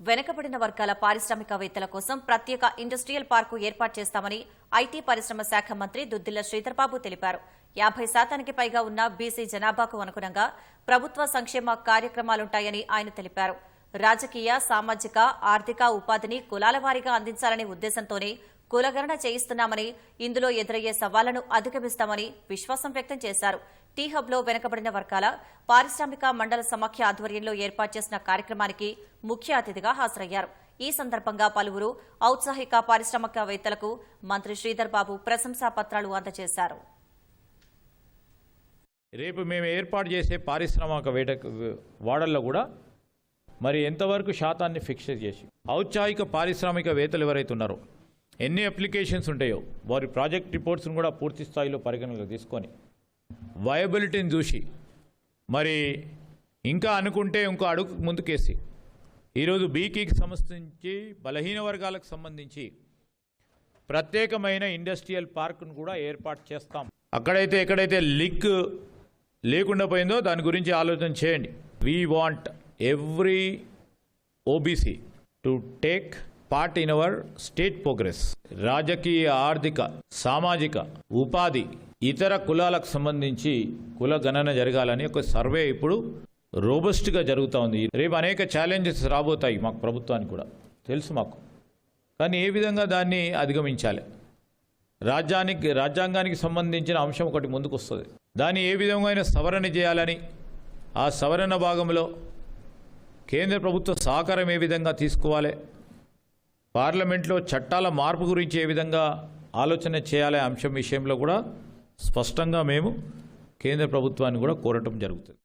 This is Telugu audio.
వెనుకబడిన వర్గాల పారిశ్రామికవేత్తల కోసం ప్రత్యేక ఇండస్ట్రియల్ పార్కు ఏర్పాటు చేస్తామని ఐటీ పరిశ్రమ శాఖ మంత్రి దుద్దిల్ల శ్రీధర్బాబు తెలిపారు. యాభై శాతానికి పైగా ఉన్న బీసీ జనాభాకు అనుగుణంగా ప్రభుత్వ సంక్షేమ కార్యక్రమాలుంటాయని ఆయన తెలిపారు. రాజకీయ సామాజిక ఆర్థిక ఉపాధిని కులాల వారీగా అందించాలనే ఉద్దేశంతోనే కులగణన చేయిస్తున్నామని ఇందులో ఎదురయ్యే సవాళ్ళను అధిగమిస్తామని విశ్వాసం వ్యక్తం చేశారు. టీ హబ్లో వెనుకబడిన వర్గాల పారిశ్రామిక మండల సమాఖ్య ఆధ్వర్యంలో ఏర్పాటు చేసిన కార్యక్రమానికి ముఖ్య అతిథిగా హాజరయ్యారు. ఈ సందర్భంగా పలువురు ఔత్సాహిక పారిశ్రామికవేత్తలకు మంత్రి శ్రీధర్ బాబు ప్రశంసా పత్రాలు అందజేశారు. రేపు మేము ఏర్పాటు చేసే పారిశ్రామిక వేట వాడల్లో కూడా మరి ఎంతవరకు శాతాన్ని ఫిక్స్ చేసి ఔత్సాహిక పారిశ్రామికవేత్తలు ఎవరైతే ఉన్నారో ఎన్ని అప్లికేషన్స్ ఉంటాయో వారి ప్రాజెక్ట్ రిపోర్ట్స్ను కూడా పూర్తి స్థాయిలో పరిగణనలో తీసుకొని వయబిలిటీని చూసి మరి ఇంకా అనుకుంటే ఇంకో అడుగు ముందుకేసి ఈరోజు బీకీకి సంబంధించి బలహీన వర్గాలకు సంబంధించి ప్రత్యేకమైన ఇండస్ట్రియల్ పార్క్ను కూడా ఏర్పాటు చేస్తాం. అక్కడైతే ఎక్కడైతే లిక్ లేకుండా పోయిందో దాని గురించి ఆలోచన చేయండి. We want every OBC to take part in our state progress. రాజకీయ ఆర్థిక సామాజిక ఉపాధి ఇతర కులాలకు సంబంధించి కుల గణన జరగాలని ఒక సర్వే ఇప్పుడు రోబస్ట్గా జరుగుతూ ఉంది. రేపు అనేక ఛాలెంజెస్ రాబోతాయి మాకు ప్రభుత్వానికి కూడా. తెలుసు మాకు. కానీ ఏ విధంగా దాన్ని అధిగమించాలి? రాజ్యానికి రాజ్యాంగానికి సంబంధించిన అంశం ఒకటి ముందుకు వస్తుంది దాన్ని ఏ విధమైన సవరణ చేయాలని ఆ సవరణ భాగంలో కేంద్ర ప్రభుత్వ సహకారం ఏ విధంగా తీసుకోవాలి? పార్లమెంట్లో చట్టాల మార్పు గురించి ఏ విధంగా ఆలోచన చేయాలనే అంశం విషయంలో కూడా స్పష్టంగా మేము కేంద్ర ప్రభుత్వాన్ని కూడా కోరటం జరుగుతుంది.